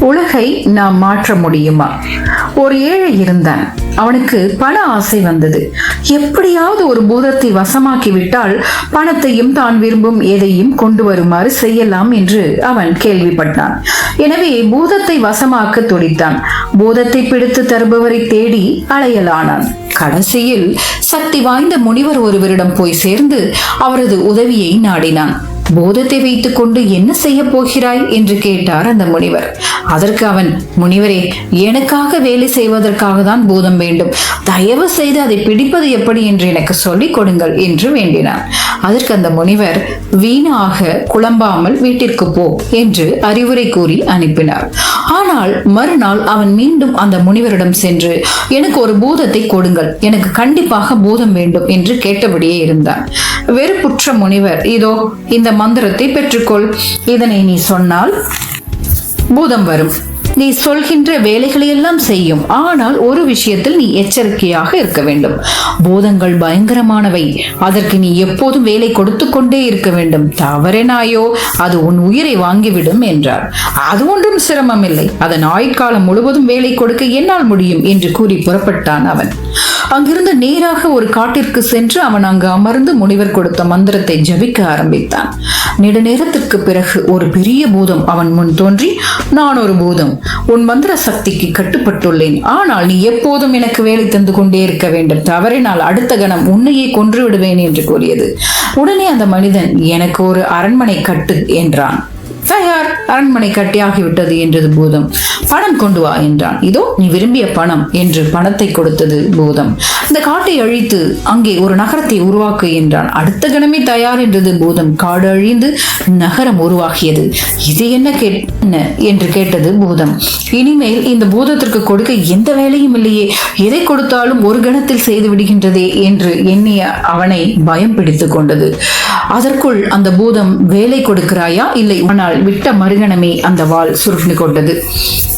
உலகை நாம் மாற்ற முடியுமா? ஒரு ஏழை இருந்தான். அவனுக்கு பண ஆசை வந்தது. எப்படியாவது ஒரு பூதத்தை வசமாக்கி விட்டால் பணத்தையும் தான் விரும்பும் எதையும் கொண்டு வருமாறு செய்யலாம் என்று அவன் கேள்விப்பட்டான். எனவே பூதத்தை வசமாக்க துடித்தான். பூதத்தை பிடித்து தருபவரை தேடி அலையலானான். கடைசியில் சக்தி வாய்ந்த முனிவர் ஒருவரிடம் போய் சேர்ந்து அவரது உதவியை நாடினான். போதத்தை வைத்துக் கொண்டு என்ன செய்ய போகிறாய்? என்று கேட்டார் அந்த முனிவர். அதற்கு அவன் முனிவரே எனக்காக வேலை செய்வதற்காக தான் பூதம் வேண்டும். தயவு செய்து அதை பிடிப்பது எப்படி என்று எனக்கு சொல்லிக் கொடுங்கள் என்று வேண்டினான். அதற்கு அந்த முனிவர் வீணாக குழம்பாமல் வீட்டிற்கு போ என்று அறிவுரை கூறி அனுப்பினார். ஆனால் மறுநாள் அவன் மீண்டும் அந்த முனிவரிடம் சென்று எனக்கு ஒரு பூதத்தை கொடுங்கள். எனக்கு கண்டிப்பாக பூதம் வேண்டும் என்று கேட்டபடியே இருந்தான். வெறுப்புற்ற முனிவர் இதோ இந்த மந்திரத்தை பெற்றுக்கொள். இதனை நீ சொன்னால் பூதம் வரும். நீ சொல்கின்ற வேலைகளை எல்லாம் செய்யும். ஆனால் ஒரு விஷயத்தில் நீ எச்சரிக்கையாக இருக்க வேண்டும். பூதங்கள் பயங்கரமானவை. அதற்கு நீ எப்போதும் வேலை கொடுத்து கொண்டே இருக்க வேண்டும். தவறேனாயோ அது உன் உயிரை வாங்கிவிடும் என்றார். அது ஒன்றும் சிரமமில்லை. அதன் ஆயுட்காலம் முழுவதும் வேலை கொடுக்க என்னால் முடியும் என்று கூறி புறப்பட்டான் அவன். அங்கிருந்து நேராக ஒரு காட்டிற்கு சென்று அவன் அங்கு அமர்ந்து முனிவர் கொடுத்த மந்திரத்தை ஜபிக்க ஆரம்பித்தான். நெடுநேரத்திற்கு பிறகு ஒரு பெரிய பூதம் அவன் முன் தோன்றி நான் ஒரு பூதம் உன் மந்திர சக்திக்கு கட்டுப்பட்டுள்ளேன். ஆனால் நீ எப்போதும் எனக்கு வேலை தந்து கொண்டே இருக்க வேண்டும். தவறினால் அடுத்த கணம் உன்னையே கொன்று விடுவேன் என்று கூறியது. உடனே அந்த மனிதன் எனக்கு ஒரு அரண்மனை கட்டு என்றான். தயார் அரண்மனை கட்டியாகிவிட்டது என்றது பூதம். பணம் கொண்டு வா என்றான். இதோ நீ விரும்பிய பணம் என்று பணத்தை கொடுத்தது பூதம். இந்த காட்டை அழித்து அங்கே ஒரு நகரத்தை உருவாக்கு என்றான். அடுத்த கணமே தயார் என்றது பூதம். காடு அழிந்து நகரம் உருவாகியது. இது என்ன கேட் என்ன என்று கேட்டது பூதம். இனிமேல் இந்த பூதத்திற்கு கொடுக்க எந்த வேலையும் இல்லையே. எதை கொடுத்தாலும் ஒரு கணத்தில் செய்து விடுகின்றதே என்று எண்ணிய அவனை பயம் பிடித்துக் கொண்டது. அதற்குள் அந்த பூதம் வேலை கொடுக்கிறாயா? இல்லை ஆனால் விட்ட மறுகணமே அந்த வாள் சுருண்டு கொண்டது.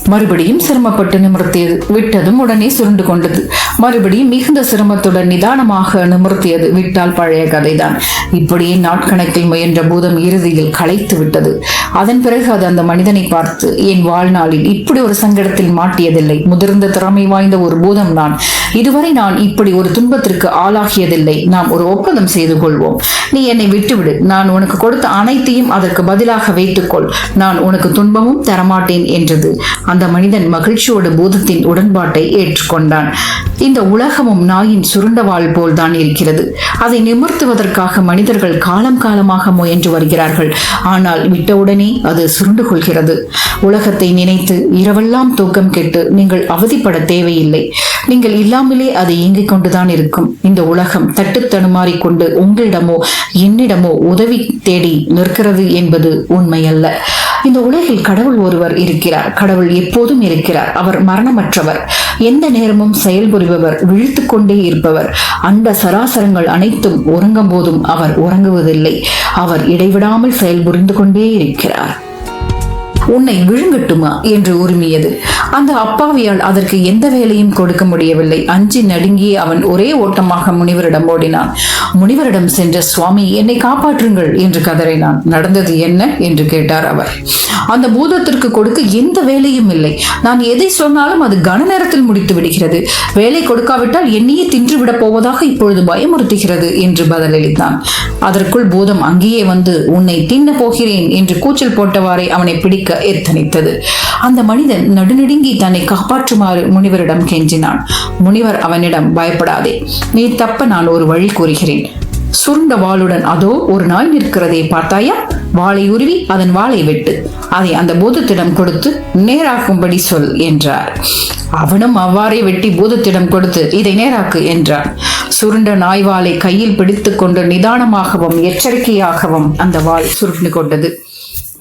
மறுபடியும் சிரமப்பட்டு நிமிர்த்தியது. விட்டதும் உடனே சுருண்டு கொண்டது. மறுபடியும் மிகுந்த சிரமத்துடன் நிதானமாக நிமிர்த்தியது. விட்டால் பழைய கதைதான். இப்படியே நாட்கணக்கில் முயன்ற பூதம் இறுதியில் களைத்து விட்டது. அதன் பிறகு அது அந்த மனிதனை பார்த்து என் வாழ்நாளில் இப்படி ஒரு சங்கடத்தில் மாட்டியதில்லை. முதிர்ந்த திறமை வாய்ந்த ஒரு பூதம் நான். இதுவரை நான் இப்படி ஒரு துன்பத்திற்கு ஆளாகியதில்லை. நாம் ஒரு ஒப்பந்தம் செய்து கொள்வோம். நீ என்னை விட்டுவிடு. நான் உனக்கு கொடுத்த அனைத்தையும் அதற்கு பதிலாக வைத்துக்கொள். நான் உனக்கு துன்பமும் தரமாட்டேன் என்றது. அந்த மனிதன் மகிழ்ச்சியோடு பூதத்தின் உடன்பாட்டை ஏற்றுக்கொண்டான். இந்த உலகமும் நாயின் சுருண்டவாள் போல் தான் இருக்கிறது. அதை நிமிர்த்துவதற்காக மனிதர்கள் காலம் காலமாக முயன்று வருகிறார்கள். ஆனால் விட்டவுடனே அது சுருண்டு கொள்கிறது. உலகத்தை நினைத்து இரவெல்லாம் தூக்கம் கெட்டு நீங்கள் அவதிப்பட தேவையில்லை. நீங்கள் இல்லாமலே அது இயங்கிக் கொண்டுதான் இருக்கும். இந்த உலகம் தட்டு தடுமாறி கொண்டு உங்களிடமோ என்னிடமோ உதவி தேடி நிற்கிறது என்பது உண்மையல்ல. இந்த உலகில் கடவுள் ஒருவர் இருக்கிறார். கடவுள் எப்போதும் இருக்கிறார். அவர் மரணமற்றவர். எந்த நேரமும் செயல்புரிபவர் விழித்து கொண்டே இருப்பவர். அந்த சராசரங்கள் அனைத்தும் உறங்கும் போதும் அவர் உறங்குவதில்லை. அவர் இடைவிடாமல் செயல்புரிந்து கொண்டே இருக்கிறார். உன்னை விழுங்கட்டுமா என்று உரிமையது. அந்த அப்பாவியால் அதற்கு எந்த வேலையும் கொடுக்க முடியவில்லை. அஞ்சி நடுங்கி அவன் ஒரே ஓட்டமாக முனிவரிடம் ஓடினான். முனிவரிடம் சென்ற சுவாமி என்னை காப்பாற்றுங்கள் என்று கதறினான். நடந்தது என்ன? என்று கேட்டார் அவர். அந்த பூதத்திற்கு கொடுக்க எந்த வேலையும் இல்லை. நான் எதை சொன்னாலும் அது கன நேரத்தில் முடித்து விடுகிறது. வேலை கொடுக்காவிட்டால் என்னையே தின்று விட போவதாக இப்பொழுது பயமுறுத்துகிறது என்று பதிலளித்தான். அதற்குள் பூதம் அங்கேயே வந்து உன்னை தின்ன போகிறேன் என்று கூச்சல் போட்டவாறே அவனை பிடிக்க எத்தனித்தது. அந்த மனிதன் நடுநடுங்கி தன்னை காப்பாற்றுமாறு முனிவரிடம் கெஞ்சினான். முனிவர் அவனிடம் பயப்படாதே நீ தப்ப நான் ஒரு வழி கூறுகிறேன். சுருண்ட வாளுடன் அதோ ஒரு நாய் நிற்கிறதே பார்த்தாயா? வாளை உருவி அதன் வாளை வெட்டு. அதை அந்த பூதத்திடம் கொடுத்து நேராக்கும்படி சொல் என்றார். அவனும் அவ்வாறே வெட்டி பூதத்திடம் கொடுத்து இதை நேராக்கு என்றான் சுருண்ட நாய்வாளை கையில் பிடித்துக் கொண்டு நிதானமாகவும் எச்சரிக்கையாகவும் அந்த வாள் சுருண்டு கொண்டது.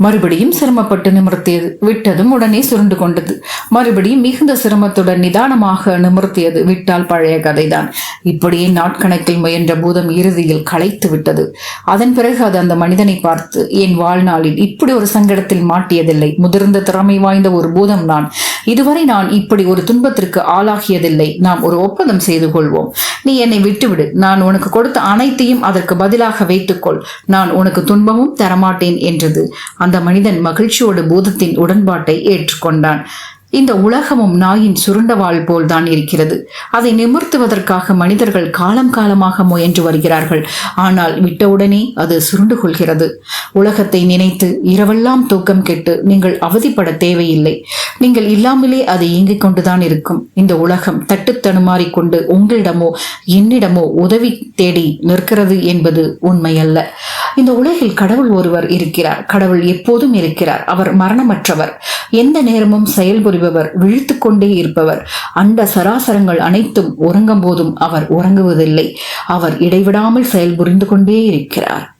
மறுபடியும் சிரமப்பட்டு நிமிர்த்தியது. விட்டதும் உடனே சுருண்டு கொண்டது. மறுபடியும் மிகுந்த சிரமத்துடன் நிதானமாக நிமிர்த்தியது. விட்டால் பழைய கதைதான். இப்படியே நாட்கணக்கில் முயன்ற பூதம் இறுதியில் களைத்து விட்டது. அதன் பிறகு அது அந்த மனிதனை பார்த்து என் வாழ்நாளில் இப்படி ஒரு சங்கடத்தில் மாட்டியதில்லை. முதிர்ந்த திறமை வாய்ந்த ஒரு பூதம் நான். இதுவரை நான் இப்படி ஒரு துன்பத்திற்கு ஆளாகியதில்லை. நாம் ஒரு ஒப்பந்தம் செய்து கொள்வோம். நீ என்னை விட்டுவிடு. நான் உனக்கு கொடுத்த அனைத்தையும் அதற்கு பதிலாக வைத்துக்கொள். நான் உனக்கு துன்பமும் தரமாட்டேன் என்றது. அந்த மனிதன் மகிழ்ச்சியோடு பூதத்தின் உடன்பாட்டை ஏற்றுக்கொண்டான். இந்த உலகமும் நாயின் சுருண்டவாள் போல்தான் இருக்கிறது. அதை நிமிர்த்துவதற்காக மனிதர்கள் காலம் காலமாக முயன்று வருகிறார்கள். ஆனால் விட்டவுடனே அது சுருண்டு கொள்கிறது. உலகத்தை நினைத்து இரவெல்லாம் தூக்கம் கெட்டு நீங்கள் அவதிப்பட தேவையில்லை. நீங்கள் இல்லாமலே அது இயங்கிக் கொண்டுதான் இருக்கும். இந்த உலகம் தட்டு கொண்டு உங்களிடமோ என்னிடமோ உதவி தேடி நிற்கிறது என்பது உண்மையல்ல. இந்த உலகில் கடவுள் ஒருவர் இருக்கிறார். கடவுள் எப்போதும் இருக்கிறார். அவர் மரணமற்றவர். எந்த நேரமும் செயல்புரிபவர் விழித்து கொண்டே இருப்பவர். அண்ட சராசரங்கள் அனைத்தும் உறங்கும் போதும் அவர் உறங்குவதில்லை. அவர் இடைவிடாமல் செயல்புரிந்து கொண்டே இருக்கிறார்.